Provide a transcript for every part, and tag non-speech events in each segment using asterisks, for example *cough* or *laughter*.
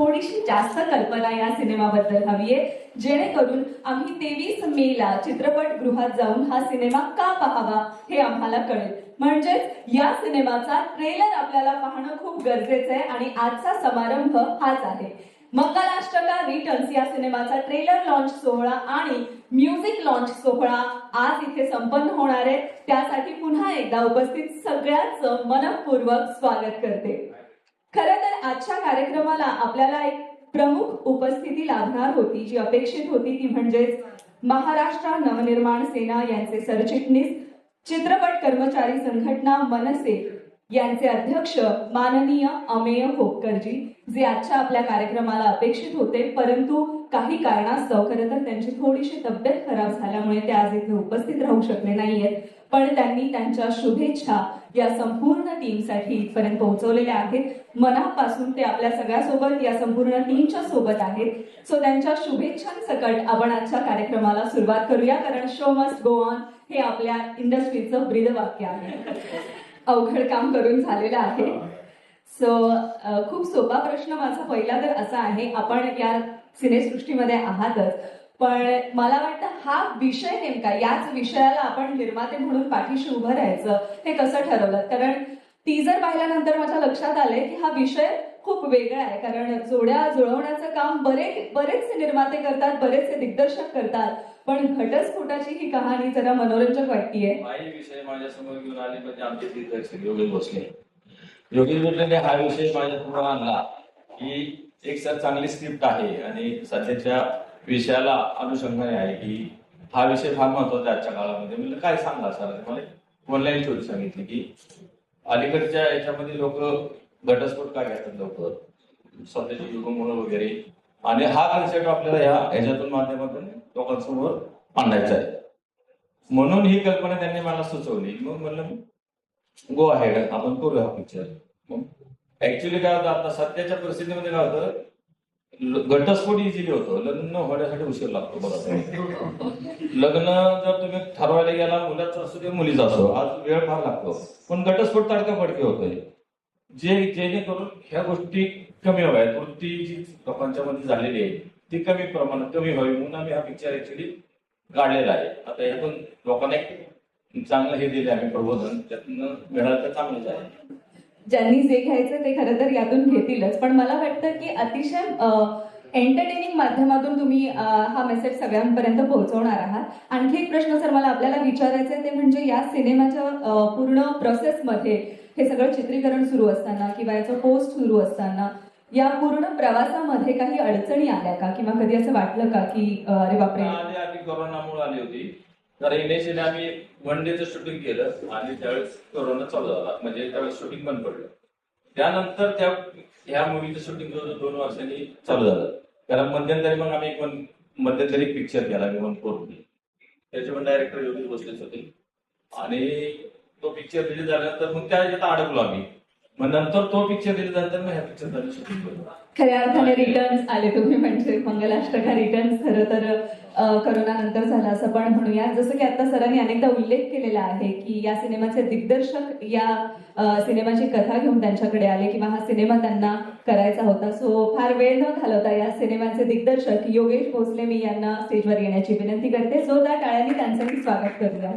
थोडीशी जास्त कल्पना या सिनेमाबद्दल हवी आहे जेणेकरून आम्ही तेवीस मेला चित्रपटगृहात जाऊन हा सिनेमा का पाहावा हे आम्हाला कळेल. म्हणजेच या सिनेमाचा ट्रेलर आपल्याला पाहणं खूप गरजेचं आहे आणि आजचा समारंभ हाच आहे. मंगलाष्टका रिटर्न्स या सिनेमाचा ट्रेलर लॉन्च सोहळा आणि म्युझिक लॉन्च सोहळा आज इथे संपन्न होणार आहे. त्यासाठी पुन्हा एकदा उपस्थित सगळ्यांचं मनपूर्वक स्वागत करते. खरं तर आजच्या कार्यक्रमाला आपल्याला एक प्रमुख उपस्थिती लाभणार होती जी अपेक्षित होती ती म्हणजेच महाराष्ट्र नवनिर्माण सेना यांचे सरचिटणीस चित्रपट कर्मचारी संघटना मनसे यांचे अध्यक्ष माननीय अमेय होपकरजी जे आजच्या आपल्या कार्यक्रमाला अपेक्षित होते. परंतु काही कारणास्तव खरं तर त्यांची थोडीशी तब्येत खराब झाल्यामुळे ते आज इथे उपस्थित राहू शकले नाहीयेत. पण त्यांनी त्यांच्या शुभेच्छा या संपूर्ण टीमसाठी इथपर्यंत पोहोचवलेल्या आहेत. मनापासून ते आपल्या सगळ्यासोबत या संपूर्ण टीमच्या सोबत आहेत. सो त्यांच्या शुभेच्छांसकट आपण आजच्या कार्यक्रमाला सुरुवात करूया कारण शो मस्ट गो ऑन हे आपल्या इंडस्ट्रीचं ब्रीदवाक्य आहे. अवघड काम करून झालेलं आहे. सो खूप सोपा प्रश्न माझा पहिला तर असा आहे आपण या सिनेसृष्टीमध्ये आहातच. पण मला वाटतं हा विषय नेमका याच विषयाला आपण निर्माते म्हणून पाठीशी उभं राहायचं हे कसं ठरवलं? कारण टीजर पाहिल्यानंतर माझ्या लक्षात आले की हा विषय खूप वेगळा आहे. कारण जोड्या जुळवण्याचं काम बरेच बरेचसे निर्माते करतात बरेचसे दिग्दर्शक करतात. पण घटस्फोटाची ही कहाणी जरा मनोरंजक वाटतीये. विषय माझ्यासमोर घेऊन आले म्हणजे आमचे दिग्दर्शक योगेश भोसले. योगेश भोसलेने हा विषय माझ्यासमोर आणला की एक सर चांगली स्क्रिप्ट आहे आणि सध्याच्या विषयाला अनुषंगाने आहे की हा विषय फार महत्त्वाचा आजच्या काळामध्ये. म्हणलं काय सांगा सर मला ऑनलाईन थोडी सांगितले की अलीकडच्या याच्यामध्ये लोक घटस्फोट का घेतात लोक? सध्याच्या युगामुळे वगैरे. आणि हा कन्सेप्ट आपल्याला ह्या ह्याच्यातून माध्यमातून लोकांसमोर मांडायचा आहे. म्हणून ही कल्पना त्यांनी मला सुचवली. मग म्हणलं गो आहे आपण करूया हा पिक्चर मग ऍक्च्युली काय होतं आता सध्याच्या परिस्थितीमध्ये काय होतं घटस्फोट इझिली होतो. लग्न होण्यासाठी उशीर लागतो बघा लग्न जर तुम्ही ठरवायला गेला मुलाचं असू दे मुलीचा असो आज वेळ फार लागतो. पण घटस्फोट तडका फडके होतोय. जे जेणेकरून ह्या गोष्टी कमी व्हाव्यात. वृत्ती जी लोकांच्या मध्ये झालेली आहे ती कमी प्रमाणात कमी व्हावी म्हणून आम्ही हा पिक्चर ऍक्च्युली काढलेला आहे. आता यातून लोकांना एक चांगलं हे दिले आम्ही प्रबोधन. त्यातनं मिळालं तर चांगलंच आहे. ज्यांनी जे घ्यायचं ते खरं तर यातून घेतीलच. पण मला वाटतं की अतिशय एंटरटेनिंग माध्यमातून तुम्ही हा मेसेज सगळ्यांपर्यंत पोहोचवणार आहात. आणखी एक प्रश्न सर मला आपल्याला विचारायचा आहे ते म्हणजे या सिनेमाच्या पूर्ण प्रोसेसमध्ये हे सगळं चित्रीकरण सुरू असताना किंवा याचं पोस्ट सुरू असताना या पूर्ण प्रवासामध्ये काही अडचणी आल्या का? किंवा कधी असं वाटलं का की अरे बापरे. आधी कोरोनामुळे आली होती. तर इनिशियली आम्ही वन डेचं शूटिंग केलं आणि त्यावेळेस कोरोना चालू झाला. म्हणजे त्यावेळेस शूटिंग बंद पडलं. त्यानंतर त्या ह्या मूवीचं शूटिंग जवळ दोन वर्षांनी चालू झालं. कारण मध्यंतरी मग आम्ही एक वन मध्यंतरी पिक्चर केला वन फोर त्याचे पण डायरेक्टर योगी बसलेच होते. आणि तो पिक्चर रिलीज झाल्यानंतर मग त्या याच्यात अडकलो आम्ही. मग नंतर तो पिक्चर रिलीज झाल्यानंतर मग ह्या पिक्चर शूटिंग खऱ्या अर्थाने रिटर्न्स आले तुम्ही म्हणजे मंगलाष्टका रिटर्न्स खरं तर करोनानंतर झाला असं पण म्हणूया. जसं की आता सरांनी अनेकदा उल्लेख केलेला आहे की या सिनेमाचे दिग्दर्शक या सिनेमाची कथा घेऊन त्यांच्याकडे आले किंवा हा सिनेमा त्यांना करायचा होता. सो फार वेळ न घालवता या सिनेमाचे दिग्दर्शक योगेश भोसले मी यांना स्टेजवर येण्याची विनंती करते. सो त्या टाळ्यांनी त्यांचंही स्वागत करूया.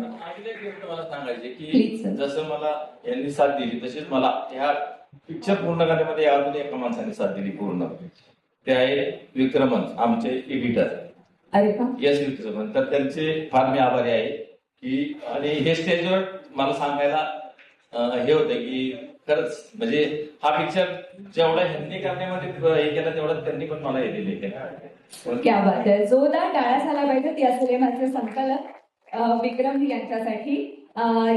मला सांगायची की. जसं मला यांनी साथ दिली तशीच मला ह्या पिक्चर पूर्ण करण्यामध्ये अजून एका माणसाने साथ दिली पूर्ण. ते आहे विक्रमन आमचे एडिटर अरे का यस विक्रमन तर त्यांचे फार मी आभारी आहे की आणि हे स्टेजवर मला सांगायला हे होतं की खरंच म्हणजे हा पिक्चर जेवढा ह्यांनी करण्यामध्ये हे केला तेवढा त्यांनी पण मला हे दिले. केलं क्या बात आहे. जोरदार टाळ्या झाल्या पाहिजेत या सिनेमाचे संकलक विक्रम यांच्यासाठी.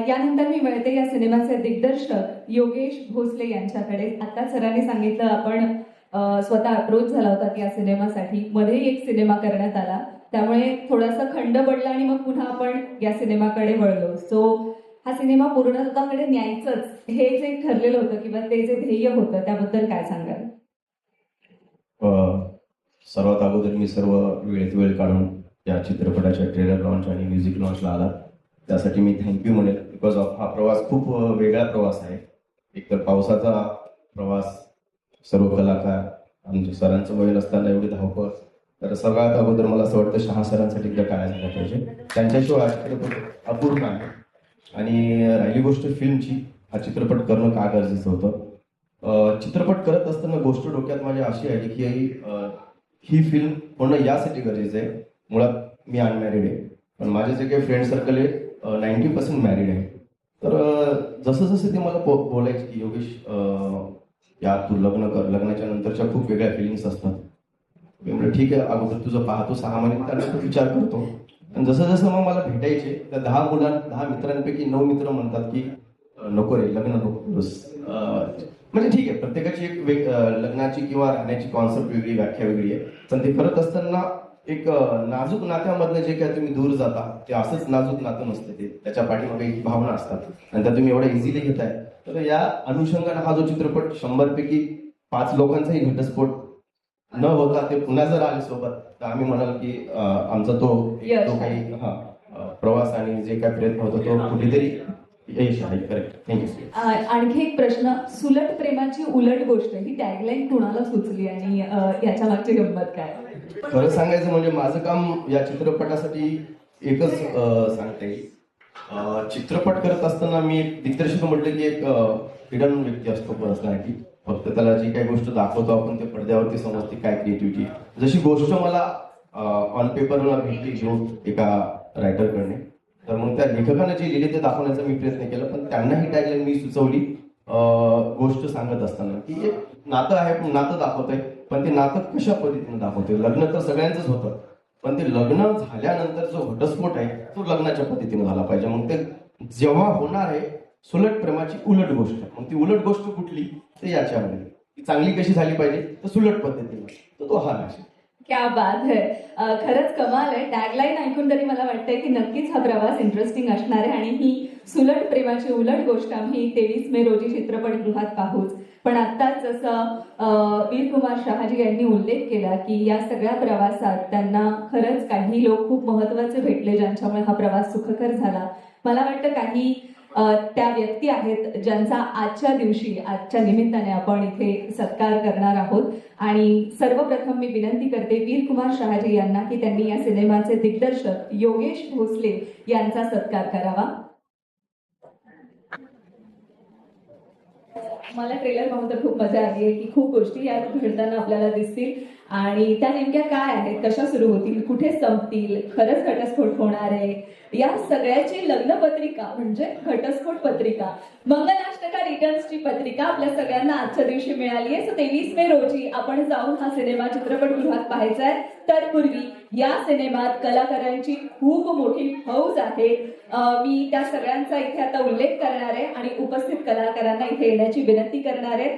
यानंतर मी मिळते या सिनेमाचे दिग्दर्शक योगेश भोसले यांच्याकडे. आता सरांनी सांगितलं आपण स्वतः अप्रोच झाला होता या सिनेमासाठी. मध्ये एक सिनेमा करण्यात आला. त्यामुळे थोडासा खंड पडला आणि मग पुन्हा आपण या सिनेमाकडे वळलो. सो हा सिनेमा पूर्णत्वाकडे न्यायचंच. हे जे ठरलेलं होतं किंवा ते जे ध्येय होतं त्याबद्दल काय सांगाल? सर्वात अगोदर मी सर्व वेळेत वेळ काढून या चित्रपटाच्या ट्रेलर लॉन्च आणि म्युझिक लॉन्चला आला. त्यासाठी मी थँक्यू म्हणेल. बिकॉज ऑफ हा प्रवास खूप वेगळा प्रवास आहे. एकतर पावसाचा प्रवास सर्व कलाकार आमच्या सरांचं वय नसताना एवढी धावपळ तर सगळ्यात अगोदर मला असं वाटतं शहा सरांसाठी एकदा टाळ्या झाल्या पाहिजे त्यांच्याशिवाय चित्रपट अपूर्ण आहे. आणि राहिली गोष्ट फिल्मची हा चित्रपट करणं का गरजेचं होतं? चित्रपट करत असताना गोष्ट डोक्यात माझ्या अशी आली की ही फिल्म होणं यासाठी गरजेचं आहे. मुळात मी अनमॅरिड आहे. पण माझे जे काही फ्रेंड सर्कल आहे नाईन्टी पर्सेंट मॅरिड आहे. तर जसं जसं ते मला बोलायचे की योगेश या तू लग्न कर लग्नाच्या नंतरच्या खूप वेगळ्या फिलिंग्स असतात. मी म्हटलं ठीक आहे अगोदर तुझं पाहतो सहा महिने त्यानंतर विचार करतो. आणि जसं जसं मग मला भेटायचे त्या दहा मुलां दहा मित्रांपैकी नऊ मित्र म्हणतात की नको रे लग्न नको म्हणजे ठीक आहे प्रत्येकाची एक वेग लग्नाची किंवा राहण्याची कॉन्सेप्ट वेगळी व्याख्या वेगळी आहे. पण ते करत असताना एक नाजूक नात्यामधनं जे काय तुम्ही दूर जाता ते असंच नाजूक नातं नसते ते. त्याच्या पाठीमागे एक भावना असतात. आणि त्या तुम्ही एवढ्या इझिली घेताय. तर या अनुषंगाने हा जो चित्रपट शंभरपैकी पाच लोकांचाही घटस्फोट न होता ते पुन्हा जर आले सोबत तर आम्ही म्हणाल की आमचा तो. जो काही हा प्रवास आणि जे काय प्रयत्न होतो तो कुठेतरी यश आहे. करेक्ट थँक्यू आ- आणखी एक प्रश्न सुलट प्रेमाची उलट गोष्ट ही टॅगलाईन कुणाला सुचली आणि याच्या मागची गंमत काय? खरं सांगायचं म्हणजे माझं काम या चित्रपटासाठी एकच सांगता येईल. चित्रपट करत असताना मी एक दिग्दर्शक म्हटलं की एक हिडन व्यक्ती असतो पर्सनॅलिटी फक्त त्याला जी काही गोष्ट दाखवतो आपण ते पडद्यावरती समजते काय क्रिएटिव्हिटी जशी गोष्ट मला ऑन पेपरला भेटली घेऊन एका रायटरकडने तर मग त्या लेखकाने जे लिहिले ते दाखवण्याचा मी प्रयत्न केला पण त्यांना ही टॅगलाईन मी सुचवली. गोष्ट सांगत असताना की एक नातं आहे पण नातं दाखवतंय पण ते नातं कशा पद्धतीने दाखवते लग्न तर सगळ्यांचंच होतं पण ते लग्न झाल्यानंतर जो घटस्फोट आहे तो लग्नाच्या पद्धतीने झाला पाहिजे. मग ते जेव्हा होणार आहे सुलट प्रेमाची उलट गोष्ट. मग ती उलट गोष्ट कुठली? ते याच्यामध्ये. ती चांगली कशी झाली पाहिजे? तर सुलट पद्धतीने. तर तो हा आहे क्या बात है. खरंच कमाल आहे. टॅगलाईन ऐकून तरी मला वाटतंय की नक्कीच हा प्रवास इंटरेस्टिंग असणार आहे आणि ही सुलट प्रेमाची उलट गोष्ट आम्ही तेवीस मे रोजी चित्रपटगृहात पाहूच. पण आत्ताच जसं अ, वीर कुमार शहाजी यांनी उल्लेख केला की या सगळ्या प्रवासात त्यांना खरंच काही लोक खूप महत्त्वाचे भेटले ज्यांच्यामुळे हा प्रवास सुखकर झाला. मला वाटतं काही त्या व्यक्ती आहेत ज्यांचा आजच्या दिवशी आजच्या निमित्ताने आपण इथे सत्कार करणार आहोत. आणि सर्वप्रथम मी विनंती करते वीरकुमार शहाजी यांना की त्यांनी या सिनेमाचे दिग्दर्शक योगेश भोसले यांचा सत्कार करावा. मला ट्रेलर पाहून तर खूप मजा आली आहे की खूप गोष्टी यात घडताना आपल्याला दिसतील. आणि त्या नेमक्या काय आहेत? कशा सुरू होतील? कुठे संपतील? खरंच घटस्फोट होणार आहे? या सगळ्याची लग्न पत्रिका म्हणजे घटस्फोट पत्रिका. मंगलाष्टका रिटर्न्सची पत्रिका आपल्या सगळ्यांना आजच्या दिवशी मिळाली आहे. सो तेवीस मे रोजी आपण जाऊन हा सिनेमा चित्रपटगृहात पाहायचा आहे. तत्पूर्वी या सिनेमात कलाकारांची खूप मोठी फौज आहे. मी त्या सगळ्यांचा इथे आता उल्लेख करणार आहे आणि उपस्थित कलाकारांना इथे येण्याची विनंती करणार आहे.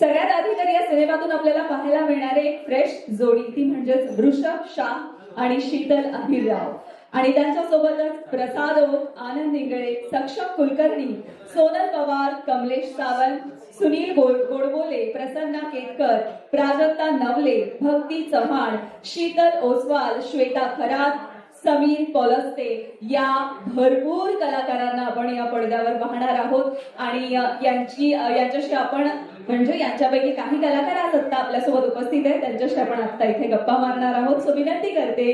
सगळ्यात आधी तर या सिनेमातून आपल्याला पाहायला मिळणारे एक फ्रेश जोडी ती म्हणजेच वृषभ शाह आणि शीतल अहिरराव. आणि त्यांच्यासोबतच प्रसाद ओक आनंद इंगळे सक्षम कुलकर्णी सोनल पवार कमलेश सावंत सुनील गोड गोडबोले प्रसन्ना केतकर प्राजक्ता नवले भक्ती चव्हाण शीतल ओसवाल श्वेता खरात समीर पॉलस्ते या भरपूर कलाकारांना आपण या पडद्यावर पाहणार आहोत. आणि यांची यांच्याशी आपण म्हणजे यांच्यापैकी काही कलाकार आज आत्ता आपल्यासोबत उपस्थित आहेत. त्यांच्याशी आपण आत्ता इथे गप्पा मारणार आहोत. सो विनंती करते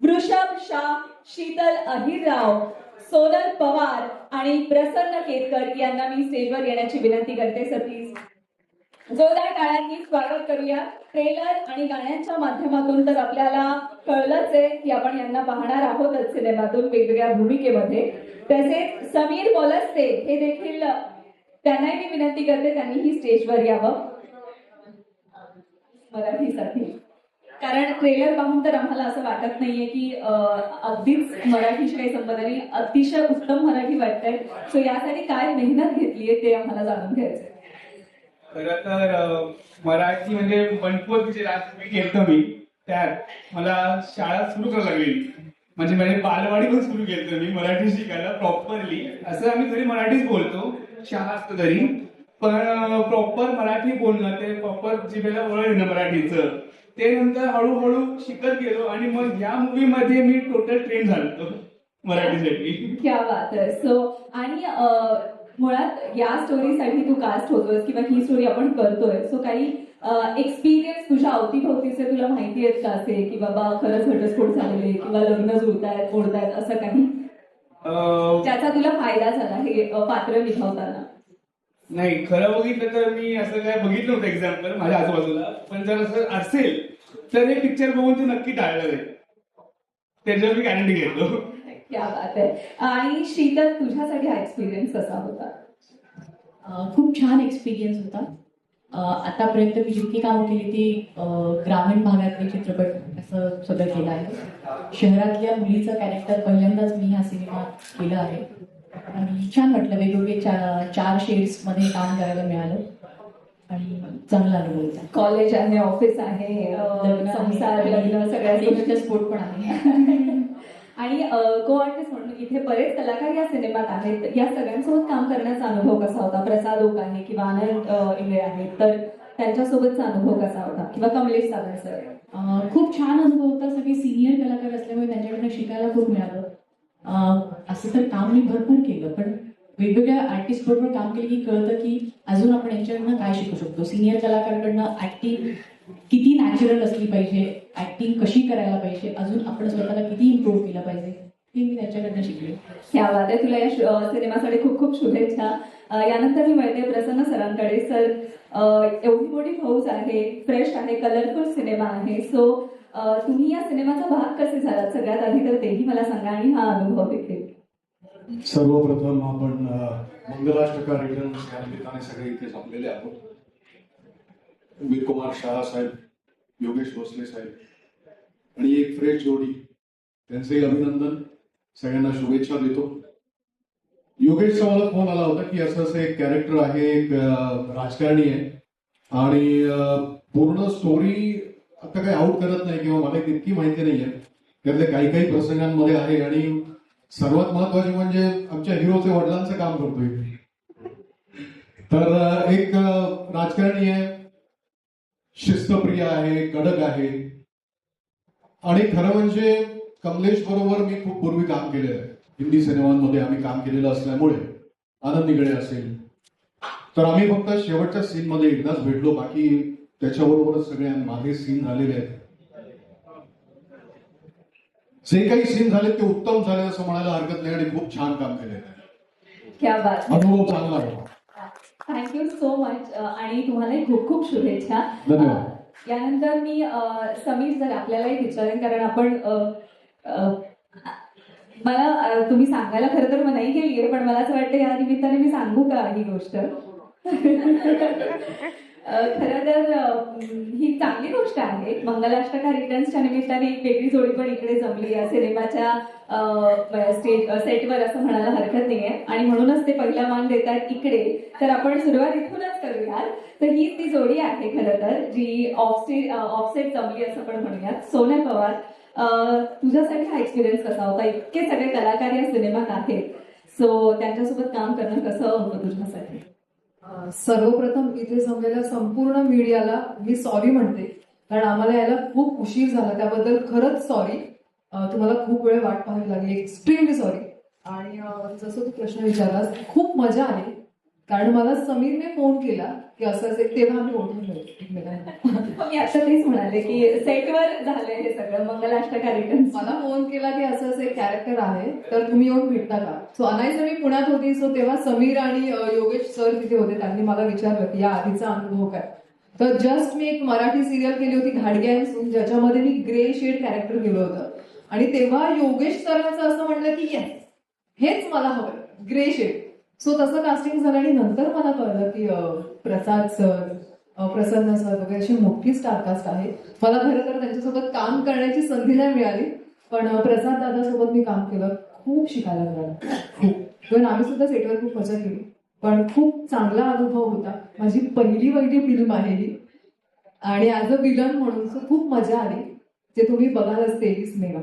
वृषभ शाह शीतल अहिरराव सोनल पवार आणि प्रसन्न केतकर यांना मी स्टेजवर येण्याची विनंती करते सर प्लीज जोरदार टाळ्यांनी स्वागत करूया. ट्रेलर आणि गाण्यांच्या माध्यमातून तर आपल्याला कळलंच आहे की आपण यांना पाहणार आहोतच सिनेमातून वेगवेगळ्या भूमिकेमध्ये. तसेच समीर बोलस्ते हे देखील त्यांनाही मी विनंती करते त्यांनीही स्टेजवर यावं. मराठीसाठी कारण ट्रेलर पाहून तर आम्हाला असं वाटत नाहीये की अगदीच मराठीशी काही संबंध नाही. अतिशय उत्तम मराठी वाटतंय. सो यासाठी काय मेहनत घेतलीये ते आम्हाला जाणून घ्यायचंय. खरं तर मराठी म्हणजे वनपोतीचे राजकीय केलं मी त्यात मला शाळा सुरू करावी? लागली म्हणजे माझी बालवाडी पण सुरू केलं मी मराठी शिकायला प्रॉपरली असं आम्ही घरी मराठीच बोलतो शाळा असतो तरी. पण प्रॉपर मराठी बोलणं ते प्रॉपर जिभेला वळण येणं मराठीचं. ते नंतर हळूहळू शिकत गेलो आणि मग या मूवी मध्ये मी टोटल ट्रेन झालो मराठीसाठी. क्या बात आहे. सो आणि मुळात या स्टोरीसाठी तू कास्ट होतोय किंवा ही स्टोरी आपण करतोय. सो काही एक्सपिरियन्स तुझ्या अवतीभोवतीचे तुला माहिती आहेत का असे? की बाबा खरंच घटस्फोट झालेले किंवा लग्न जुळतायत मोडतायत असं काही? अं, ज्याचा तुला फायदा झाला हे पात्र निभावताना. नाही खरं बघितलं तर मी असं काय बघितलं नव्हतं एक्झाम्पल माझ्या आजूबाजूला. पण जर असं असेल तर हे पिक्चर बघून ते नक्की टाळलं जाईल. त्याच्यावर मी गॅरंटी घेतो. क्या बात आहे. आणि शीतल तुझ्यासाठी हा एक्सपिरियन्स कसा होता? खूप छान एक्सपिरियन्स होता. आतापर्यंत मी जितकी कामं केली ती ग्रामीण भागातले चित्रपट असं सगळं केलं आहे. शहरातल्या मुलीचं कॅरेक्टर पहिल्यांदाच मी ह्या सिनेमात केलं आहे. आणि छान वाटलं वेगवेगळे चार चार शेड्समध्ये काम करायला मिळालं. आणि चांगला अनुभव कॉलेज आहे ऑफिस आहे आहे. संसार लग्न सगळ्या स्फोट पण आहे. *laughs* आणि को आर्टिस्ट म्हणून इथे बरेच कलाकार या सिनेमात आहेत. या सगळ्यांसोबत काम करण्याचा अनुभव कसा होता? प्रसाद ओक आहे किंवा आनंद इंगळे आहेत. तर त्यांच्यासोबतचा अनुभव कसा होता? किंवा कमलेश सागर सर. खूप छान अनुभव होता. सगळे सिनियर कलाकार असल्यामुळे त्यांच्याकडनं शिकायला खूप मिळालं. असं तर काम मी भरपूर केलं पण वेगवेगळ्या आर्टिस्ट बरोबर काम केलं की कळतं की अजून आपण यांच्याकडनं काय शिकू शकतो. सिनियर कलाकारांकडनं ऍक्टिंग किती नॅचरल असली पाहिजे ऍक्टिंग कशी करायला पाहिजे अजून आपण स्वतःला किती इम्प्रूव्ह केलं पाहिजे हे मी त्यांच्याकडनं शिकले. ह्या वाद्या तुला या सिनेमासाठी खूप खूप शुभेच्छा. यानंतर मी मिळते प्रसन्न सरांकडे सर एवढी मोठी हौस आहे फ्रेश आहे कलरफुल सिनेमा आहे सो तुम्ही या सिनेमाचा भाग कसे झालात? सगळ्यात आधी तर तेही मला सांगा आणि हा अनुभव देखील. सर्वप्रथम आपण अ, मंगलाष्टका या निमित्ताने सगळे इथे जमलेले आहोत. वीरकुमार शहा साहेब योगेश भोसले साहेब आणि एक फ्रेश जोडी. त्यांचेही अभिनंदन. सगळ्यांना शुभेच्छा देतो. योगेशचा मला फोन आला होता की असं असं एक कॅरेक्टर आहे एक राजकारणी आहे. आणि पूर्ण स्टोरी आता काही आउट करत नाही किंवा मला तितकी माहिती नाही आहे त्यातले काही काही प्रसंगांमध्ये आहे आणि सर्वात महत्त्वाचे म्हणजे आमच्या हिरोचे वडिलांचं काम करतोय. तर एक राजकारणी आहे. शिस्तप्रिय आहे कडक आहे. आणि खरं म्हणजे कमलेश बरोबर मी खूप पूर्वी काम केलेलं आहे. हिंदी सिनेमांमध्ये आम्ही काम केलेलं असल्यामुळे आनंद निगडे असेल. तर आम्ही फक्त शेवटच्या सीन मध्ये एकदाच भेटलो. बाकी त्याच्याबरोबरच सगळे मागे सीन झालेले आहेत. जे काही सीन झाले ते उत्तम झाले असं म्हणायला हरकत नाही आणि खूप छान काम बात. अनुभव चांगला थँक्यू सो मच आणि तुम्हालाही खूप खूप शुभेच्छा. धन्यवाद. यानंतर मी समीर जर आपल्यालाही विचारेन कारण आपण मला तुम्ही सांगायला खरं तर नाही केली आहे पण मला असं वाटतं या निमित्ताने मी सांगू का ही गोष्ट? खरं तर ही चांगली गोष्ट आहे. मंगलाष्टका रिटर्न्सच्या निमित्ताने एक वेगळी जोडी पण इकडे जमली. या सिनेमाच्या स्टेज सेटवर असं म्हणायला हरकत नाहीये. आणि म्हणूनच ते पहिला मान देतात इकडे. तर आपण सुरुवात इथूनच करूयात. तर ही ती जोडी आहे खरं तर जी ऑफ स्टेज जमली असं पण म्हणूयात. सोन्या पवार तुझ्यासाठी हा एक्सपिरियन्स कसा होता? इतके सगळे कलाकार या सिनेमात आहेत. सो त्यांच्यासोबत काम करणं कसं होतं तुझ्यासाठी? सर्वप्रथम इथे जमलेल्या संपूर्ण मीडियाला मी सॉरी म्हणते. कारण आम्हाला यायला खूप उशीर झाला. त्याबद्दल खरंच सॉरी तुम्हाला खूप वेळ वाट पाहावी लागली. एक्स्ट्रीमली सॉरी आणि जसं तू प्रश्न विचारलास खूप मजा आली. कारण मला समीरने फोन केला की असं असेल तेव्हा आम्ही ओळखलो *laughs* मी आता तेच म्हणाले की सेटवर झालंय हे सगळं मंगलाष्टका रिटर्न्स मला फोन केला की असं असं एक कॅरेक्टर आहे तर तुम्ही येऊन भेटता का? सो अनायचं मी पुण्यात होती सो तेव्हा समीर आणि योगेश सर तिथे होते त्यांनी मला विचारलं की या आधीचा अनुभव काय? तर जस्ट मी एक मराठी सिरियल केली होती घाडगे अँड सून ज्याच्यामध्ये मी ग्रे शेड कॅरेक्टर केलं होतं. आणि तेव्हा योगेश सरांचं असं म्हणलं की येस हेच मला हवं ग्रे शेड सो तसं कास्टिंग झालं आणि नंतर मला कळलं की प्रसाद सर प्रसन्न सर वगैरे अशी मोठी स्टारकास्ट आहे मला खरं तर त्यांच्यासोबत काम करण्याची संधी नाही मिळाली पण प्रसाद दादासोबत मी काम केलं खूप शिकायला मिळालं. खूप. इव्हन आम्ही सुद्धा सेटवर खूप मजा केली पण खूप चांगला अनुभव होता. माझी पहिली पहिली फिल्म आहे ही. आणि ॲज अ विलन म्हणून खूप मजा आली जे तुम्ही बघालच तेवीस मेला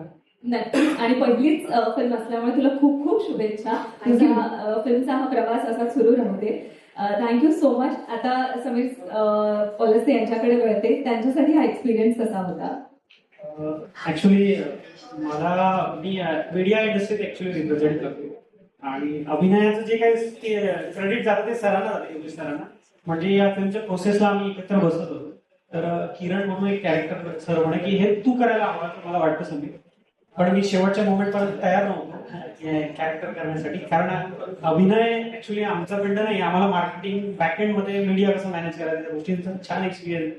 नक्कीच आणि पहिलीच फिल्म असल्यामुळे तुला खूप खूप शुभेच्छा. फिल्मचा हा प्रवास असा सुरू राहू दे. थँक्यू सो मच आता समीर अ, पॉलिसी यांच्याकडे वळते. त्यांच्यासाठी हा एक्सपिरियन्स कसा होता? ऍक्च्युली मला मी मीडिया इंडस्ट्रीत ऍक्च्युली रिप्रेझेंट करतो. आणि अभिनयाचं जे काही क्रेडिट जातं ते सरांना जाते योगेश सरांना. म्हणजे या फिल्मच्या प्रोसेसला आम्ही एकत्र बसत होतो. तर किरण म्हणून एक कॅरेक्टर सर म्हणे की हे तू करायला हवं मला वाटतं समीर. पण मी शेवटच्या मोमेंट पर्यंत तयार नव्हतो. कॅरेक्टर करण्यासाठी. कारण अभिनय ऍक्च्युली आमचा फील्ड नाही. आम्हाला मार्केटिंग बॅकएंडमध्ये मीडिया कसं मॅनेज करायचं त्या गोष्टींचा छान एक्सपिरियन्स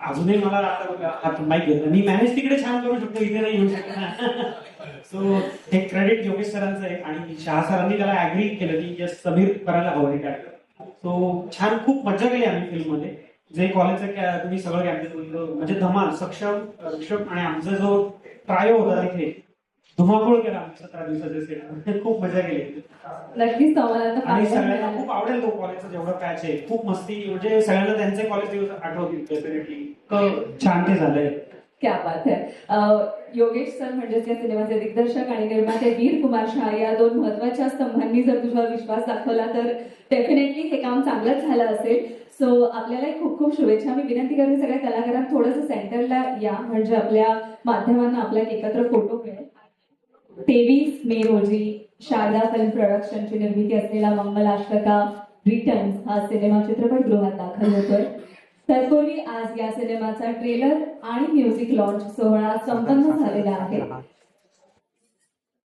अजूनही मला आता हात माहीत घेतलं मी मॅनेज तिकडे छान करू शकतो इथे नाही येऊ शकत सो हे क्रेडिट योगेश सरांचं आहे आणि शहा सरांनी त्याला अग्री केलं की समीर करायला हवं हे कॅरेक्टर सो छान खूप मजा केली आम्ही फिल्ममध्ये जे कॉलेजचं तुम्ही सगळं कॅम्पस बघितलं म्हणजे धमाल सक्षम ऋषभ आणि आमचा जो ट्रायो होता तिथे धुमाकूळ केला आम्ही सतरा दिवसाच्या सेट खूप मजा केली. नक्कीच आणि सगळ्यांना. खूप आवडेल तो कॉलेजचा जेवढा पॅच आहे. खूप मस्ती म्हणजे सगळ्यांना त्यांचे कॉलेज दिवस आठवतील डेफिनेटली छान ते झालंय. क्या बात है. योगेश सर म्हणजेच या सिनेमाचे दिग्दर्शक आणि निर्माते वीर कुमार शहा या दोन महत्त्वाच्या स्तंभांनी जर तुझ्यावर विश्वास दाखवला तर डेफिनेटली हे काम चांगलंच झालं असेल. सो आपल्याला खूप खूप शुभेच्छा. मी विनंती करते सगळ्या कलाकारांना थोडंसं सेंटरला या. म्हणजे आपल्या माध्यमांना आपला एकत्र फोटो मिळेल. तेवीस मे रोजी शारदा फिल्म प्रोडक्शनची निर्मिती असलेला मंगलाष्टका रिटर्न्स हा सिनेमा चित्रपटगृहात दाखल होतोय. तत्पूर्वी आज या सिनेमाचा ट्रेलर आणि म्युझिक लॉन्च सोहळा संपन्न झालेला आहे.